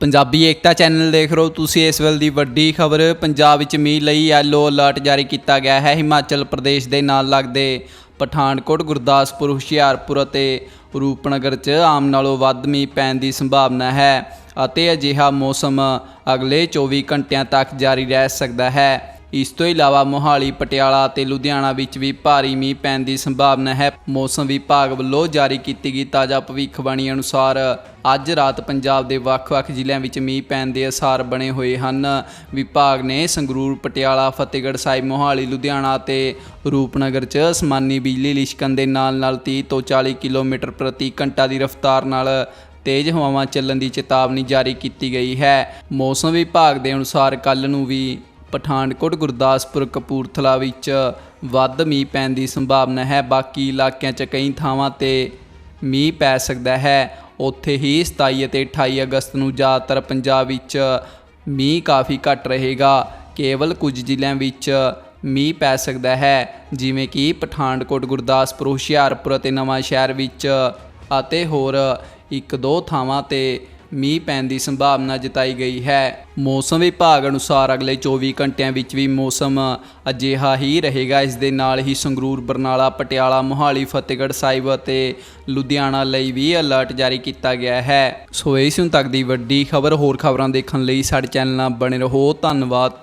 ਪੰਜਾਬੀ ਏਕਤਾ channel ਦੇਖ ਰਹੇ ਹੋ ਤੁਸੀਂ। ਇਸ ਵੇਲੇ ਦੀ ਵੱਡੀ ਖਬਰ, ਪੰਜਾਬ ਵਿੱਚ ਮੀਂਹ ਲਈ ਯੈਲੋ ਅਲਰਟ ਜਾਰੀ ਕੀਤਾ ਗਿਆ ਹੈ। ਹਿਮਾਚਲ ਪ੍ਰਦੇਸ਼ ਦੇ ਨਾਲ ਲੱਗਦੇ ਪਠਾਨਕੋਟ, ਗੁਰਦਾਸਪੁਰ, ਹੁਸ਼ਿਆਰਪੁਰ ਅਤੇ ਰੂਪਨਗਰ 'ਚ ਆਮ ਨਾਲੋਂ ਵੱਧ ਮੀਂਹ ਪੈਣ ਦੀ ਸੰਭਾਵਨਾ ਹੈ ਅਤੇ ਅਜਿਹਾ ਮੌਸਮ ਅਗਲੇ 24 ਘੰਟਿਆਂ ਤੱਕ ਜਾਰੀ ਰਹਿ ਸਕਦਾ ਹੈ। ਇਸ ਤੋਂ ਇਲਾਵਾ ਮੋਹਾਲੀ, ਪਟਿਆਲਾ ਅਤੇ ਲੁਧਿਆਣਾ ਵਿੱਚ ਵੀ ਭਾਰੀ ਮੀਂਹ ਪੈਣ ਦੀ ਸੰਭਾਵਨਾ ਹੈ। ਮੌਸਮ ਵਿਭਾਗ ਵੱਲੋਂ ਜਾਰੀ ਕੀਤੀ ਗਈ ਤਾਜ਼ਾ ਭਵਿੱਖਬਾਣੀ ਅਨੁਸਾਰ ਅੱਜ ਰਾਤ ਪੰਜਾਬ ਦੇ ਵੱਖ-ਵੱਖ ਜ਼ਿਲ੍ਹਿਆਂ ਵਿੱਚ ਮੀਂਹ ਪੈਣ ਦੇ ਅਸਾਰ ਬਣੇ ਹੋਏ ਹਨ। ਵਿਭਾਗ ਨੇ ਸੰਗਰੂਰ, ਪਟਿਆਲਾ, ਫਤਿਹਗੜ੍ਹ ਸਾਹਿਬ, ਮੋਹਾਲੀ, ਲੁਧਿਆਣਾ ਅਤੇ ਰੂਪਨਗਰ 'ਚ ਅਸਮਾਨੀ ਬਿਜਲੀ ਲਿਸ਼ਕਣ ਦੇ ਨਾਲ-ਨਾਲ 30 ਤੋਂ 40 ਕਿਲੋਮੀਟਰ ਪ੍ਰਤੀ ਘੰਟਾ ਦੀ ਰਫ਼ਤਾਰ ਨਾਲ ਤੇਜ਼ ਹਵਾਵਾਂ ਚੱਲਣ ਦੀ ਚੇਤਾਵਨੀ ਜਾਰੀ ਕੀਤੀ ਗਈ ਹੈ। ਮੌਸਮ ਵਿਭਾਗ ਦੇ ਅਨੁਸਾਰ ਕੱਲ ਨੂੰ ਵੀ ਪਠਾਨਕੋਟ ਗੁਰਦਾਸਪੁਰ ਕਪੂਰਥਲਾ ਵਿੱਚ ਵੱਧ ਮੀਂਹ ਪੈਣ ਦੀ ਸੰਭਾਵਨਾ ਹੈ। ਬਾਕੀ ਇਲਾਕਿਆਂ 'ਚ ਕਈ ਥਾਵਾਂ ਤੇ ਮੀਂਹ ਪੈ ਸਕਦਾ ਹੈ। ਉੱਥੇ ਹੀ 27 ਅਤੇ 28 ਅਗਸਤ ਨੂੰ ਜ਼ਿਆਦਾਤਰ ਪੰਜਾਬ ਵਿੱਚ ਮੀਂਹ ਕਾਫੀ ਘੱਟ ਰਹੇਗਾ। ਕੇਵਲ ਕੁਝ ਜ਼ਿਲ੍ਹਿਆਂ ਵਿੱਚ ਮੀਂਹ ਪੈ ਸਕਦਾ ਹੈ, ਜਿਵੇਂ ਕਿ ਪਠਾਨਕੋਟ, ਗੁਰਦਾਸਪੁਰ, ਹੁਸ਼ਿਆਰਪੁਰ ਅਤੇ ਨਵਾਂ ਸ਼ਹਿਰ ਵਿੱਚ ਅਤੇ ਹੋਰ ਇੱਕ ਦੋ ਥਾਵਾਂ ਤੇ ਮੀਂਹ ਪੈਣ ਦੀ ਸੰਭਾਵਨਾ ਜਤਾਈ ਗਈ ਹੈ। ਮੌਸਮ ਵਿਭਾਗ ਅਨੁਸਾਰ ਅਗਲੇ 24 ਘੰਟਿਆਂ ਵਿੱਚ ਵੀ ਮੌਸਮ ਅਜਿਹਾ ਹੀ ਰਹੇਗਾ। ਇਸ ਦੇ ਨਾਲ ਹੀ ਸੰਗਰੂਰ, ਬਰਨਾਲਾ, ਪਟਿਆਲਾ, ਮੋਹਾਲੀ, ਫਤਿਹਗੜ੍ਹ ਸਾਹਿਬ ਅਤੇ ਲੁਧਿਆਣਾ ਲਈ ਵੀ ਅਲਰਟ ਜਾਰੀ ਕੀਤਾ ਗਿਆ ਹੈ। ਸੋ ਇਸ ਹੁਣ ਤੱਕ ਦੀ ਵੱਡੀ ਖਬਰ, ਹੋਰ ਖਬਰਾਂ ਦੇਖਣ ਲਈ ਸਾਡੇ ਚੈਨਲ ਨਾਲ ਬਣੇ ਰਹੋ। ਧੰਨਵਾਦ।